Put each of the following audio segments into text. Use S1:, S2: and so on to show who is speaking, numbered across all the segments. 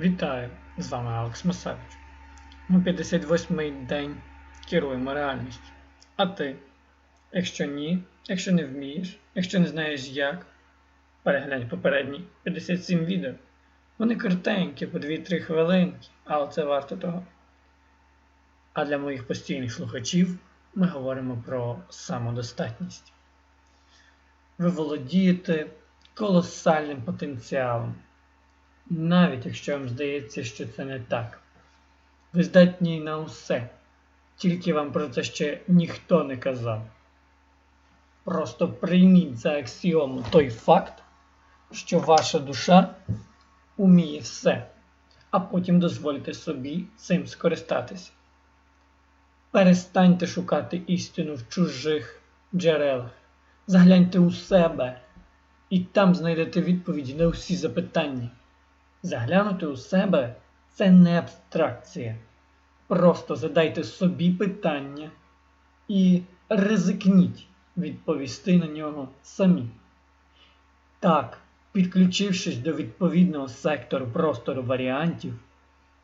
S1: Вітаю! З вами Алекс Масевич. Ми 58-й день керуємо реальністю. А ти? Якщо ні, якщо не вмієш, якщо не знаєш як, переглянь попередні 57 відео. Вони коротенькі, по 2-3 хвилинки, але це варто того. А для моїх постійних слухачів ми говоримо про самодостатність. Ви володієте колосальним потенціалом навіть якщо вам здається, що це не так. Ви здатні на усе, тільки вам про це ще ніхто не казав. Просто прийміть за аксіому той факт, що ваша душа уміє все, а потім дозвольте собі цим скористатися. Перестаньте шукати істину в чужих джерелах, загляньте у себе, і там знайдете відповіді на усі запитання. Заглянути у себе це не абстракція. Просто задайте собі питання і ризикніть відповісти на нього самі. Так, підключившись до відповідного сектору простору варіантів,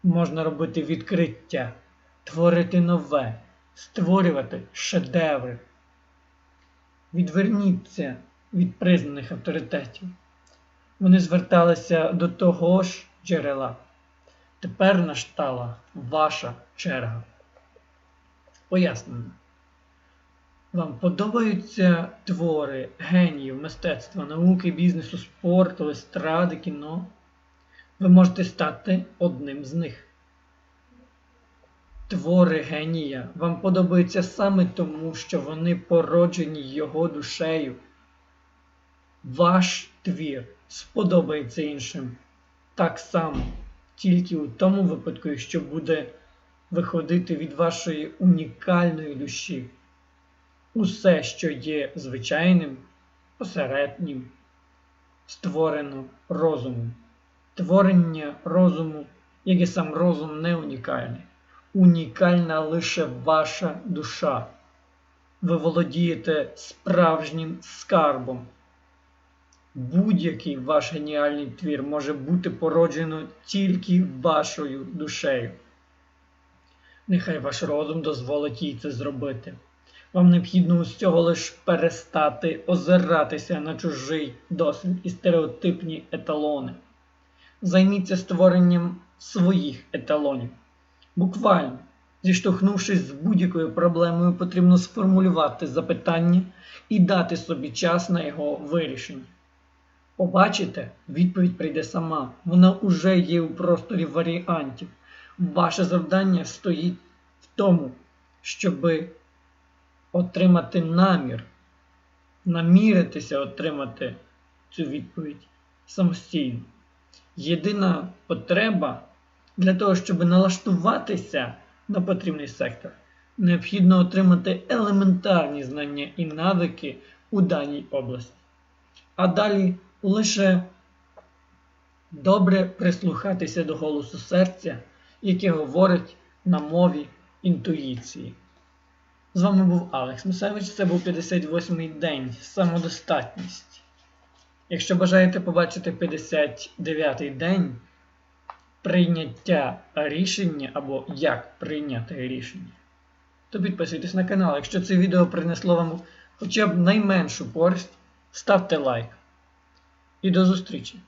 S1: можна робити відкриття, творити нове, створювати шедеври. Відверніться від признаних авторитетів. Вони зверталися до того ж джерела. Тепер настала ваша черга. Пояснення. Вам подобаються твори геніїв мистецтва, науки, бізнесу, спорту, естради, кіно. Ви можете стати одним з них. Твори генія вам подобаються саме тому, що вони породжені його душею. Ваш твір сподобається іншим так само, тільки у тому випадку, якщо буде виходити від вашої унікальної душі. Усе, що є звичайним, посереднім, створено розумом. Творення розуму, як і сам розум, не унікальний. Унікальна лише ваша душа. Ви володієте справжнім скарбом. Будь-який ваш геніальний твір може бути породжено тільки вашою душею. Нехай ваш розум дозволить їй це зробити. Вам необхідно усього лиш перестати озиратися на чужий досвід і стереотипні еталони. Займіться створенням своїх еталонів. Буквально, зіштовхнувшись з будь-якою проблемою, потрібно сформулювати запитання і дати собі час на його вирішення. Побачите, відповідь прийде сама. Вона уже є у просторі варіантів. Ваше завдання стоїть в тому, щоб отримати намір, наміритися отримати цю відповідь самостійно. Єдина потреба для того, щоб налаштуватися на потрібний сектор, необхідно отримати елементарні знання і навики у даній області. А далі лише добре прислухатися до голосу серця, яке говорить на мові інтуїції. З вами був Алекс Мусевич, це був 58-й день самодостатність. Якщо бажаєте побачити 59-й день прийняття рішення або як прийняти рішення, то підписуйтесь на канал. Якщо це відео принесло вам хоча б найменшу користь, ставте лайк. І до зустрічі!